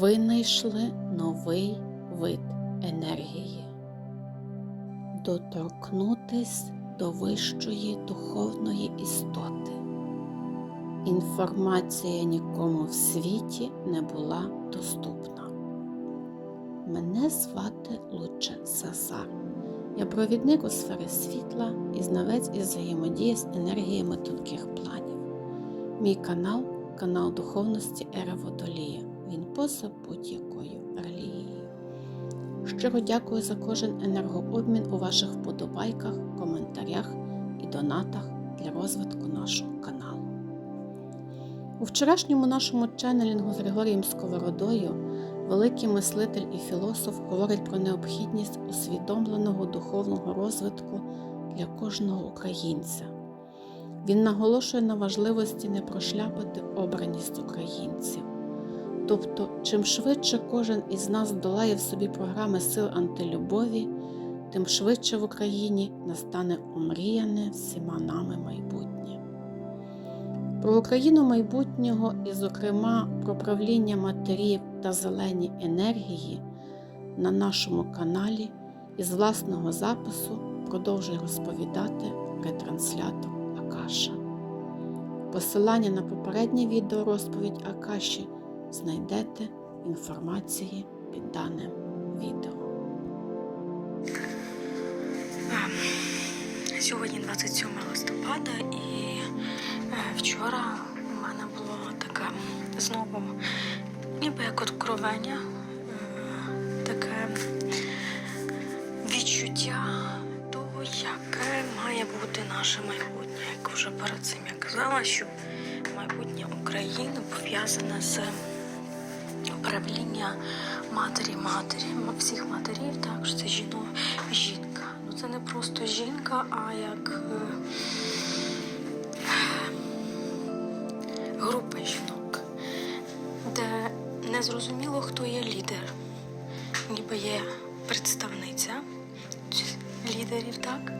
винайшли новий вид енергії. Доторкнутись до вищої духовної істоти. Інформація нікому в світі не була доступна. Мене звати Луче Сазар. Я провідник у сфері світла і знавець із взаємодії з енергіями тонких планів. Мій канал канал духовності Ера Водолія. Він поза будь-якою релігією. Щиро дякую за кожен енергообмін у ваших вподобайках, коментарях і донатах для розвитку нашого каналу. У вчорашньому нашому ченнелінгу з Григорієм Сковородою великий мислитель і філософ говорить про необхідність усвідомленого духовного розвитку для кожного українця. Він наголошує на важливості не прошляпати обраність українців. Тобто, чим швидше кожен із нас долає в собі програми сил антилюбові, тим швидше в Україні настане омріяне всіма нами майбутнє. Про Україну майбутнього і, зокрема, про правління матерів та зелені енергії на нашому каналі із власного запису продовжує розповідати ретранслятор Акаша. Посилання на попереднє відео розповідь Акаші знайдете інформації під даним відео. Сьогодні 27 листопада, і е, вчора у мене було таке знову, ніби як откровення, е, таке відчуття того, яке має бути наше майбутнє. Як вже перед цим я казала, що майбутнє України пов'язане з управління матері матері, всіх матерів, так що це жіно, жінка. Ну це не просто жінка, а як е, група жінок, де не зрозуміло, хто є лідер. Ніби є представниця лідерів, так?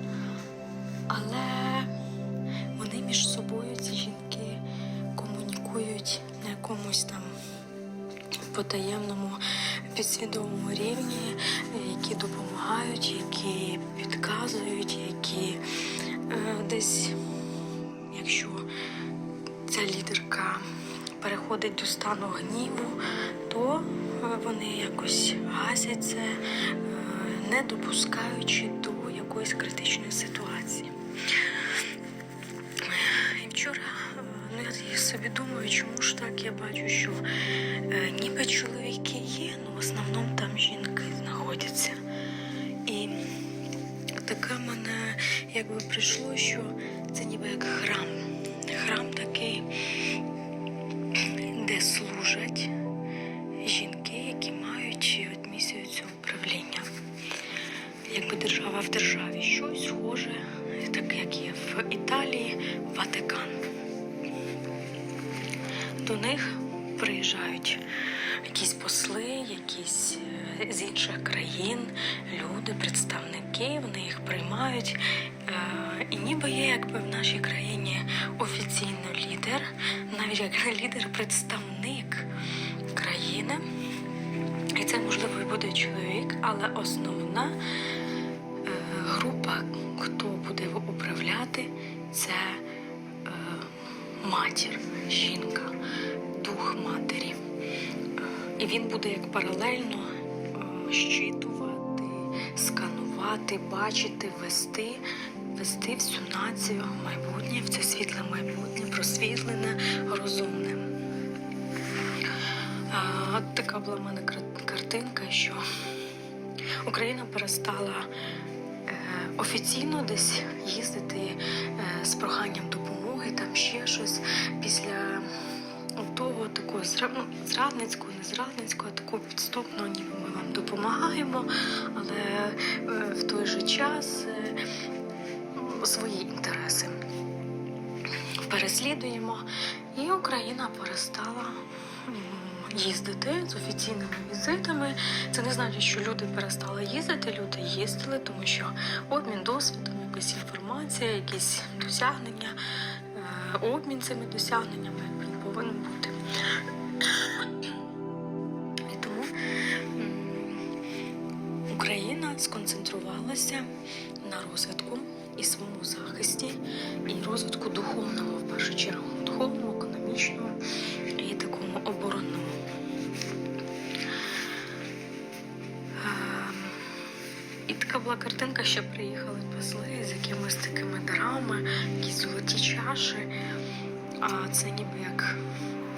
Але вони між собою, ці жінки, комунікують на якомусь там потаємному підсвідомому рівні, які допомагають, які підказують, які е, десь, якщо ця лідерка переходить до стану гніву, то е, вони якось гасять це, е, не допускаючи до якоїсь критичної ситуації. Собі думаю, чому ж так я бачу, що е, ніби чоловіки є, але в основному там жінки знаходяться. І таке мене якби прийшло, що це ніби як. Храм інших країн, люди, представники, вони їх приймають. Е, І ніби є якби в нашій країні офіційно лідер, навіть як лідер-представник країни. І це можливо буде чоловік, але основна е, група, хто буде управляти, це е, матір, жінка, дух матері. І він буде як паралельно щитувати, сканувати, бачити, вести, вести всю націю в майбутнє, в це світле майбутнє, просвітлене, розумне. От така була в мене картинка, що Україна перестала е, офіційно десь їздити е, з проханням допомоги, там ще щось після зра- ну, зрадницького, не зрадницького, такого підступного, ніби ми вам допомагаємо, але е, в той же час е, ну, свої інтереси переслідуємо, і Україна перестала їздити з офіційними візитами. Це не значить, що люди перестали їздити, люди їздили, тому що обмін досвідом, якась інформація, якісь досягнення, е, обмін цими досягненнями духовному, в першу чергу, духовному, економічному і такому оборонному. Ем, І така була картинка, що приїхали посли з якимись такими дарами, якісь золоті чаші. А це ніби як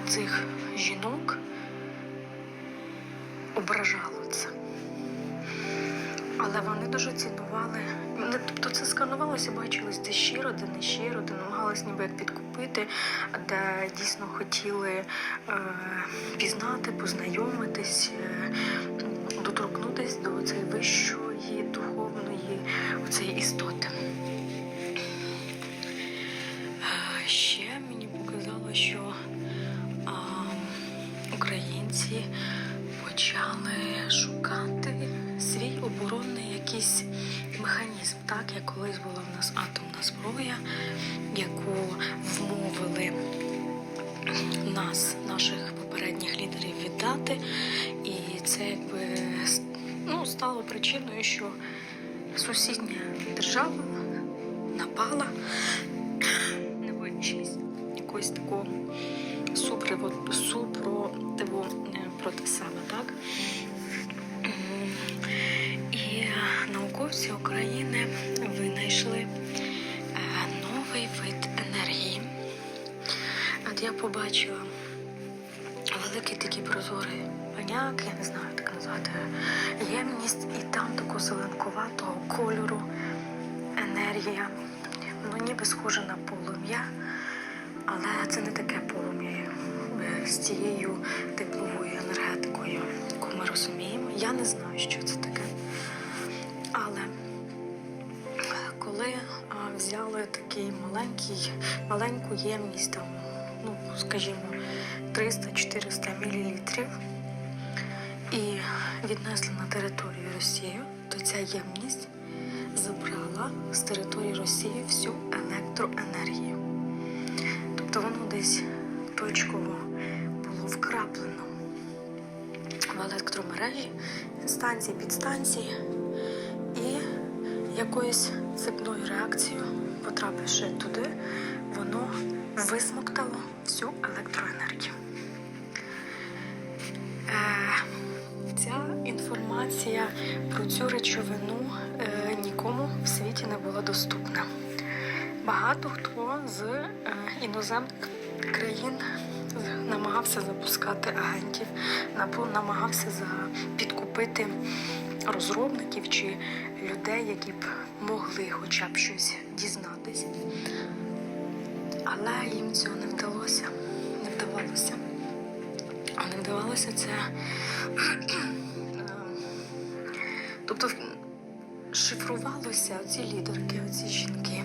цих жінок ображало це. Але вони дуже цінували. Тобто це сканувалося, бачилось, де щиро, де не щиро, де намагалися ніби як підкупити, де дійсно хотіли е, пізнати, познайомитись, е, доторкнутись до цієї вищої духовної оцеї істоти. Е, Ще мені показало, що а, українці почали шукати свій оборонний якийсь механізм, так як колись була в нас атомна зброя, яку вмовили нас, наших попередніх лідерів, віддати. І це якби ну, стало причиною, що сусідня держава напала, не боячись якогось такого супротиву е, проти себе, так? Науковці України винайшли е, новий вид енергії. От я побачила великий такий прозорий баняк, я не знаю, як назвати, ємність, і там такого зеленкуватого кольору енергія. Ну, ніби схоже на полум'я, але це не таке полум'я з тією тепловою енергетикою, яку ми розуміємо. Я не знаю, що це таке. Маленький, маленьку ємність, там, ну, скажімо, 300-400 мл і віднесли на територію Росії, то ця ємність забрала з території Росії всю електроенергію. Тобто воно десь точково було вкраплено в електромережі, станції, підстанції, і якоюсь цепною реакцією, потрапивши туди, воно висмоктало всю електроенергію. Е, Ця інформація про цю речовину е, нікому в світі не була доступна. Багато хто з е, іноземних країн намагався запускати агентів, намагався підкупити розробників чи людей, які б могли хоча б щось дізнатися. Але їм цього не вдалося. Не вдавалося. А не вдавалося це. Тобто шифрувалося ці лідерки, ці жінки.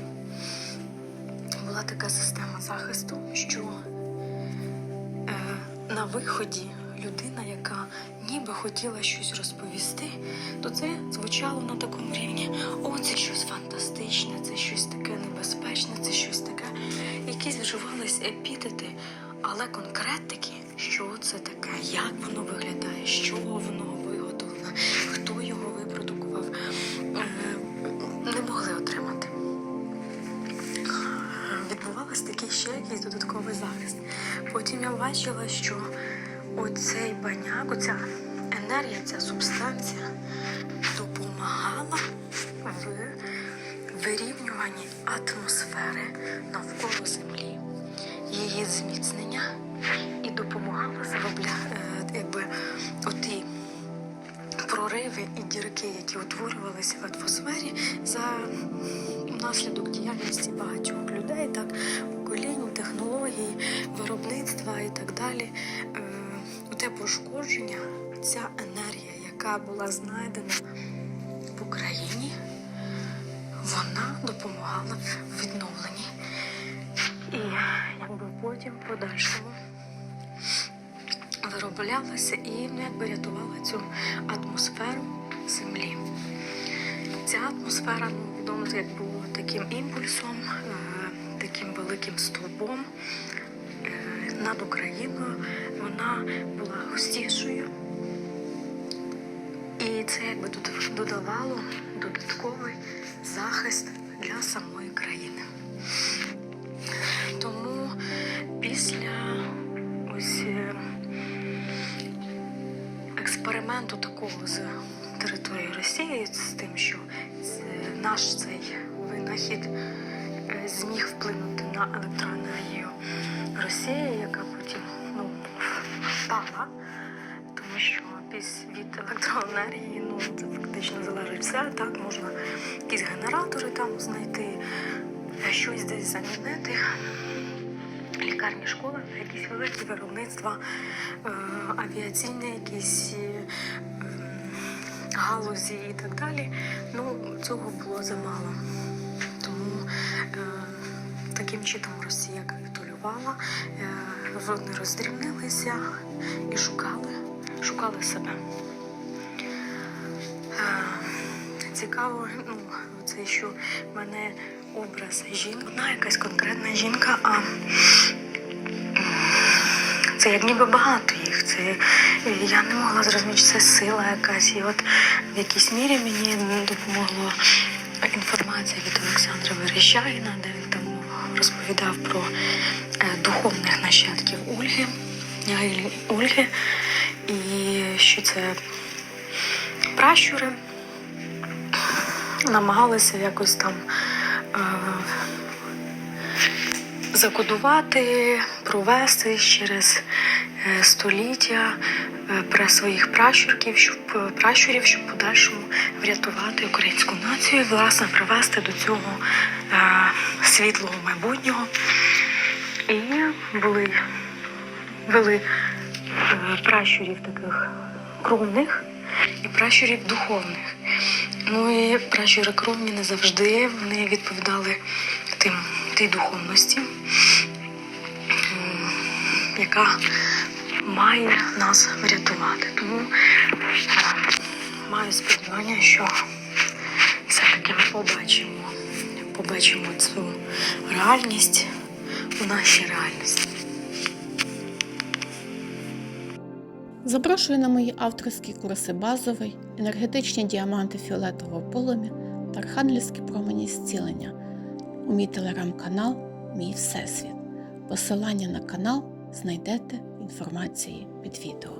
Була така система захисту, що е, на виході людина, яка ніби хотіла щось розповісти, то це звучало на такому рівні: о, це щось фантастичне, це щось таке небезпечне, це щось таке. Якісь вживались епітети, але конкретики, що це таке, як воно виглядає, чого воно виготовлено, хто його випродукував, е, не могли отримати. Відбувався такий ще якийсь додатковий захист. Потім я бачила, що оцей баняк, оця енергія, ця субстанція допомагала в вирівнюванні атмосфери навколо Землі, її зміцнення і допомагала е, якби оті прориви і дірки, які утворювалися в атмосфері за наслідок діяльності багатьох людей, так поколінь, технологій, виробництва і так далі. Пошкодження, ця енергія, яка була знайдена в Україні, вона допомагала в відновленні. І якби потім подальшому вироблялася і ну, якби рятувала цю атмосферу землі. Ця атмосфера ну, відомо як була таким імпульсом, е, таким великим стовбом е, над Україною. Вона була густішою. І це якби дод- додавало додатковий захист для самої країни. Тому після ось е, експерименту такого з території Росії, з тим, що наш цей винахід е, зміг вплинути на електроенергію Росії, яка потім що від електроенергії ну, це фактично залежить все. Так, можна якісь генератори там знайти, щось десь замінити. Лікарні школи, якісь великі виробництва, е, авіаційні якісь е, галузі і так далі. Ну, цього було замало. Тому е, таким чином Росія капітулювала, вони роздрібнилися і шукали, шукали себе. Е, цікаво, ну, це що в мене образ жінки, одна якась конкретна жінка, а це як ніби багато їх. Це я не могла зрозуміти, що це сила якась. І от в якійсь мірі мені допомогла інформація від Олександра Верещагіна, де він там розповідав про е, духовних нащадків Ольги, Ольги, і що це пращури намагалися якось там е, закодувати, провести через е, століття е, про своїх пращурків, щоб пращурів, щоб подальшому врятувати українську націю, і, власне, привести до цього е, світлого майбутнього. І були вели е, пращурів таких кровних і пращурів духовних. Ну і пращури кровні не завжди вони відповідали тим, тій духовності, яка має нас врятувати. Тому е, маю сподівання, що все-таки ми побачимо, побачимо цю реальність у нашій реальності. Запрошую на мої авторські курси базовий, енергетичні діаманти фіолетового полум'я та архангельські промені зцілення у мій телеграм-канал Мій Всесвіт. Посилання на канал знайдете в інформації під відео.